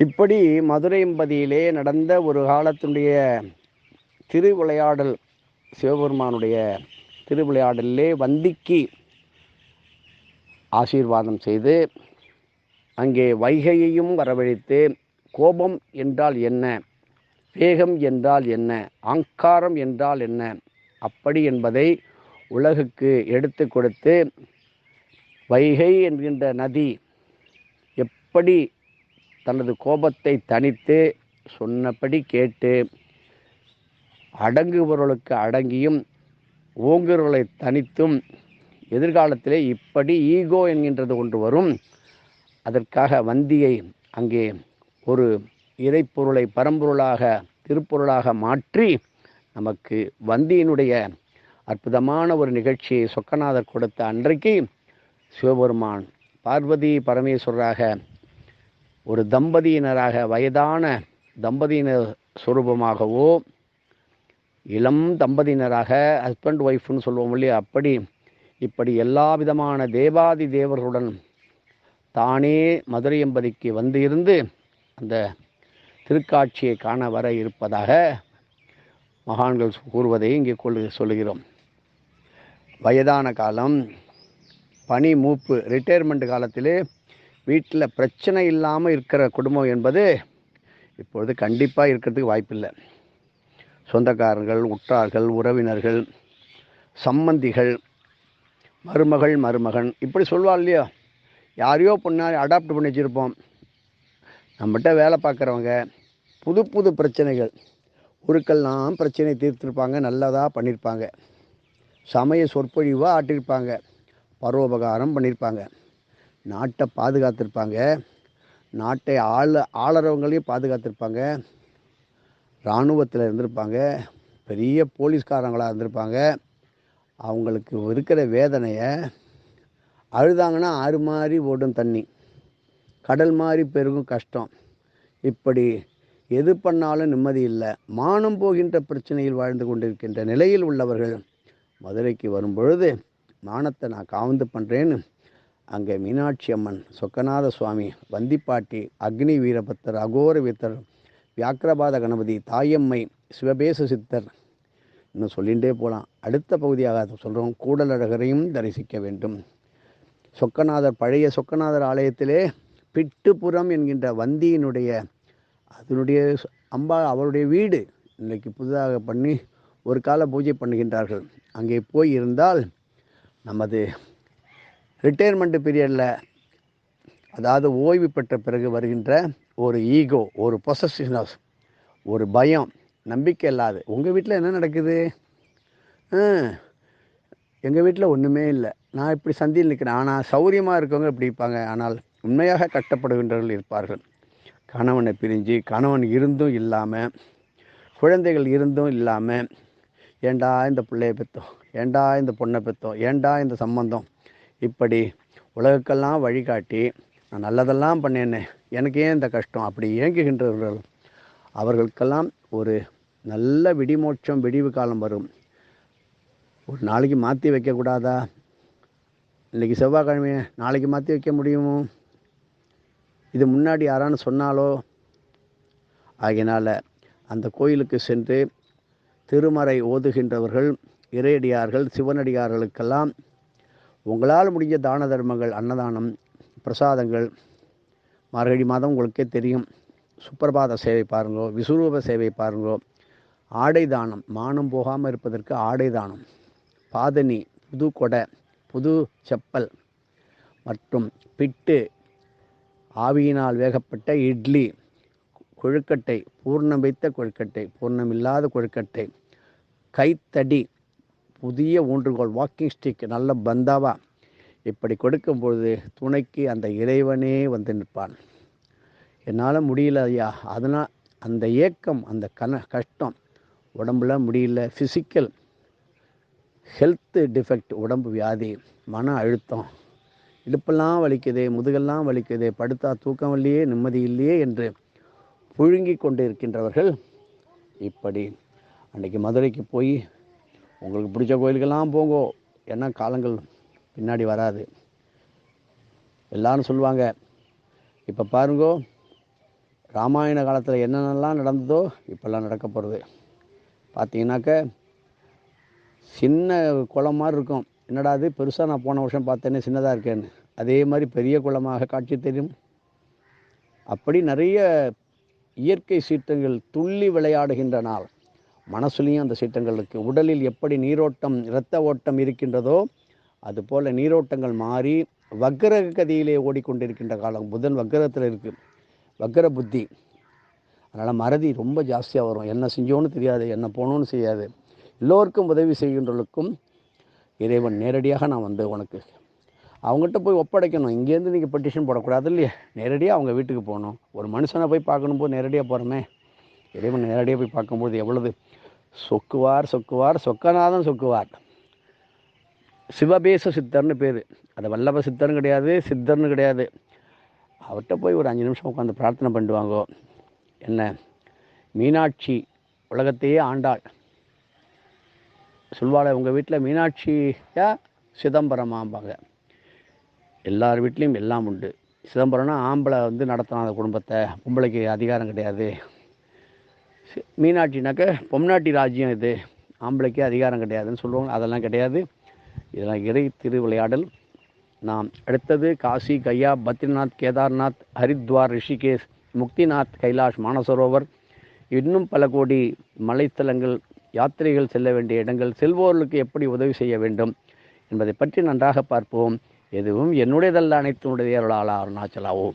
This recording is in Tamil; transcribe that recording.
இப்படி மதுரையம்பதியிலே நடந்த ஒரு காலத்தினுடைய திருவிளையாடல் சிவபெருமானுடைய திருவிளையாடலிலே வந்திக்கு ஆசீர்வாதம் செய்து அங்கே வைகையையும் வரவழைத்து கோபம் என்றால் என்ன வேகம் என்றால் என்ன ஆங்காரம் என்றால் என்ன அப்படி என்பதை உலகுக்கு எடுத்து கொடுத்து வைகை என்கின்ற நதி எப்படி தனது கோபத்தை தனித்து சொன்னபடி கேட்டு அடங்குபவர்களுக்கு அடங்கியும் ஓங்குகிறவர்களை தனித்தும் எதிர்காலத்திலே இப்படி ஈகோ என்கின்றது ஒன்று வரும். அதற்காக வந்தியை அங்கே ஒரு இறைப்பொருளை பரம்பொருளாக திருப்பொருளாக மாற்றி நமக்கு வந்தியினுடைய அற்புதமான ஒரு நிகழ்ச்சியை சொக்கநாதர் கொடுத்த அன்றைக்கு சிவபெருமான் பார்வதி பரமேஸ்வரராக ஒரு தம்பதியினராக வயதான தம்பதியினர் சுரூபமாகவோ இளம் தம்பதியினராக ஹஸ்பண்ட் ஒய்ஃப்னு சொல்லுவோம் இல்லையா? அப்படி இப்படி எல்லா விதமான தேவாதி தேவர்களுடன் தானே மதுரை எம்பதிக்கு வந்து இருந்து அந்த திருக்காட்சியை காண வர இருப்பதாக மகான்கள் கூறுவதை இங்கே கொள்ளு சொல்லுகிறோம். வயதான காலம் பனி மூப்பு ரிட்டையர்மெண்ட் காலத்திலே வீட்டில் பிரச்சனை இல்லாமல் இருக்கிற குடும்பம் என்பது இப்பொழுது கண்டிப்பாக இருக்கிறதுக்கு வாய்ப்பில்லை. சொந்தக்காரர்கள் உற்றார்கள் உறவினர்கள் சம்பந்திகள் மருமகள் மருமகன் இப்படி சொல்லுவாள் இல்லையோ? யாரையோ பொண்ணாரி அடாப்ட் பண்ணி வச்சுருப்போம். நம்மகிட்ட வேலை பார்க்குறவங்க புது புது பிரச்சனைகள் ஒருக்கெல்லாம் பிரச்சனை தீர்த்திருப்பாங்க நல்லதாக பண்ணியிருப்பாங்க. சமய சொற்பொழிவாக ஆட்டியிருப்பாங்க பரோபகாரம் பண்ணியிருப்பாங்க. நாட்டை பாதுகாத்திருப்பாங்க. நாட்டை ஆள ஆளறவங்களையும் பாதுகாத்திருப்பாங்க. இராணுவத்தில் இருந்திருப்பாங்க. பெரிய போலீஸ்காரங்களாக இருந்திருப்பாங்க. அவங்களுக்கு இருக்கிற வேதனையை அழுதாங்கன்னா ஆறு மாதிரி ஓடும் தண்ணி. கடல் மாதிரி பெருகும் கஷ்டம். இப்படி எது பண்ணாலும் நிம்மதி இல்லை. மானம் போகின்ற பிரச்சனையில் வாழ்ந்து கொண்டிருக்கின்ற நிலையில் உள்ளவர்கள் மதுரைக்கு வரும் பொழுது மானத்தை நான் காவந்து பண்ணுறேன்னு அங்கே மீனாட்சி அம்மன் சொக்கநாத சுவாமி வந்திப்பாட்டி அக்னி வீரபத்தர் அகோர வீத்தர் வியாக்கிரபாத கணபதி தாயம்மை சிவபேச சித்தர் இன்னும் சொல்லிகிட்டே போகலாம் அடுத்த பகுதியாக சொல்கிறோம் கூடலழகரையும் தரிசிக்க வேண்டும். சொக்கநாதர் பழைய சொக்கநாதர் ஆலயத்திலே பிட்டுப்புறம் என்கின்ற வந்தியினுடைய அதனுடைய அம்பா அவருடைய வீடு இன்றைக்கு புதிதாக பண்ணி ஒரு கால பூஜை பண்ணுகின்றார்கள். அங்கே போய் இருந்தால் நமது ரிட்டையர்மெண்ட் பீரியடில் அதாவது ஓய்வு பெற்ற பிறகு வருகின்ற ஒரு ஈகோ ஒரு பொசசிவ்னஸ் ஒரு பயம் நம்பிக்கை இல்லாது உங்கள் வீட்டில் என்ன நடக்குது? எங்கள் வீட்டில் ஒன்றுமே இல்லை. நான் இப்படி சந்தியில் நிற்கிறேன் ஆனால் சௌரியமாக இருக்கவங்க இப்படி இருப்பாங்க. ஆனால் உண்மையாக கட்டப்படுகின்றவர்கள் இருப்பார்கள். கணவனை பிரிஞ்சு கணவன் இருந்தும் இல்லாமல் குழந்தைகள் இருந்தும் இல்லாமல் ஏண்டா இந்த பிள்ளைய பெற்றோம் ஏண்டா இந்த பொண்ணை பெற்றோம் ஏண்டா இந்த சம்பந்தம்? இப்படி உலகுக்கெல்லாம் வழிகாட்டி நான் நல்லதெல்லாம் பண்ணேனே எனக்கு ஏன் இந்த கஷ்டம் அப்படி இயங்குகின்றவர்கள் அவர்களுக்கெல்லாம் ஒரு நல்ல விடிமோட்சம் விடிவு காலம் வரும். ஒரு நாளைக்கு மாற்றி வைக்கக்கூடாதா? இன்றைக்கி செவ்வாய்க்கிழமையை நாளைக்கு மாற்றி வைக்க முடியுமோ? இது முன்னாடி யாரான்னு சொன்னாலோ? ஆகினால் அந்த கோயிலுக்கு சென்று திருமறை ஓதுகின்றவர்கள் இறையடியார்கள் சிவனடியார்களுக்கெல்லாம் உங்களால் முடிஞ்ச தான தர்மங்கள் அன்னதானம் பிரசாதங்கள் மார்கழி மாதம் உங்களுக்கே தெரியும். சுப்பிரபாத சேவை பாருங்கோ விசுரூப சேவை பாருங்கோ. ஆடை தானம் மானம் போகாமல் இருப்பதற்கு ஆடை தானம். பாதணி புது கொடை புது செப்பல் மற்றும் பிட்டு ஆவியினால் வேகப்பட்ட இட்லி கொழுக்கட்டை பூர்ணம் வைத்த கொழுக்கட்டை பூர்ணம் இல்லாத கொழுக்கட்டை கைத்தடி புதிய ஊன்றுகோல் வாக்கிங் ஸ்டிக் நல்ல பந்தாவா. இப்படி கொடுக்கும் பொழுது துணைக்கு அந்த இறைவனே வந்து நிற்பான். என்னால் முடியல ஐயா. அதனால் அந்த ஏக்கம் அந்த கன கஷ்டம் உடம்புல முடியல. ஃபிசிக்கல் ஹெல்த்து டிஃபெக்ட் உடம்பு வியாதி மன அழுத்தம் இடுப்பெல்லாம் வலிக்குதே முதுகெல்லாம் வலிக்குதே படுத்தா தூக்கம் இல்லையே நிம்மதி இல்லையே என்று புழுங்கி கொண்டு இருக்கின்றவர்கள் இப்படி. அன்றைக்கி மதுரைக்கு போய் உங்களுக்கு பிடிச்ச கோயிலுக்கெல்லாம் போங்கோ. ஏன்னா காலங்கள் பின்னாடி வராது. எல்லாரும் சொல்லுவாங்க இப்போ பாருங்கோ ராமாயண காலத்தில் என்னென்னலாம் நடந்ததோ இப்போல்லாம் நடக்க போகிறது பார்த்தீங்கன்னாக்க சின்ன குளம் மாதிரி இருக்கும். என்னடா அது பெருசாக நான் போன வருஷம் பார்த்தேனே சின்னதாக இருக்கேன்னு. அதே மாதிரி பெரிய குளமாக காட்சி தெரியும். அப்படி நிறைய இயற்கை சீற்றங்கள் துள்ளி விளையாடுகின்ற நாள். மனசுலையும் அந்த சீற்றங்கள் இருக்குது உடலில் எப்படி நீரோட்டம் இரத்த ஓட்டம் இருக்கின்றதோ அதுபோல் நீரோட்டங்கள் மாறி வக்கர கதியிலே ஓடிக்கொண்டிருக்கின்ற காலம். புதன் வக்கரத்தில் இருக்குது வக்கர புத்தி. அதனால் மறதி ரொம்ப ஜாஸ்தியாக வரும். என்ன செஞ்சோன்னு தெரியாது என்ன போகணும்னு செய்யாது எல்லோருக்கும் உதவி செய்கின்றவர்களுக்கும் இறைவன் நேரடியாக நான் வந்து உனக்கு அவங்ககிட்ட போய் ஒப்படைக்கணும். இங்கேருந்து நீங்கள் பெட்டிஷன் போடக்கூடாது இல்லையா? நேரடியாக அவங்க வீட்டுக்கு போகணும். ஒரு மனுஷனை போய் பார்க்கணும் போது நேரடியாக போகிறோமே இறைவன் நேரடியாக போய் பார்க்கும்போது எவ்வளவு சொக்குவார் சொக்குவார் சொக்கநாதன் சொக்குவார். சிவபேச சித்தர்னு பேர். அது வல்லப சித்தர்னு கிடையாது சித்தர்னு கிடையாது. அவர்கிட்ட போய் ஒரு அஞ்சு நிமிஷம் உட்காந்து பிரார்த்தனை பண்ணிடுவாங்கோ என்ன? மீனாட்சி உலகத்தையே ஆண்டாள். சொல்வாள் உங்கள் வீட்டில் மீனாட்சியா? சிதம்பரமாம்பாங்க. எல்லார் வீட்லேயும் எல்லாம் உண்டு. சிதம்பரம்னா ஆம்பளை வந்து நடத்தலாம் அந்த குடும்பத்தை. பொம்பளைக்கு அதிகாரம் கிடையாது. மீனாட்சினாக்க பொம்னாட்டி ராஜ்யம் இது. ஆம்பளைக்கே அதிகாரம் கிடையாதுன்னு சொல்லுவாங்க. அதெல்லாம் கிடையாது. இதெல்லாம் இறை திருவிளையாடல். நாம் அடுத்தது காசி கையா பத்ரிநாத் கேதார்நாத் ஹரித்வார் ரிஷிகேஷ் முக்திநாத் கைலாஷ் மானசரோவர். இன்னும் பல கோடி மலைத்தலங்கள் யாத்திரைகள் செல்ல வேண்டிய இடங்கள் செல்வோர்களுக்கு எப்படி உதவி செய்ய வேண்டும் என்பதை பற்றி நன்றாக பார்ப்போம். எதுவும் என்னுடையதல்ல அனைத்துடைய அருளாளா அருணாச்சலாவோம்.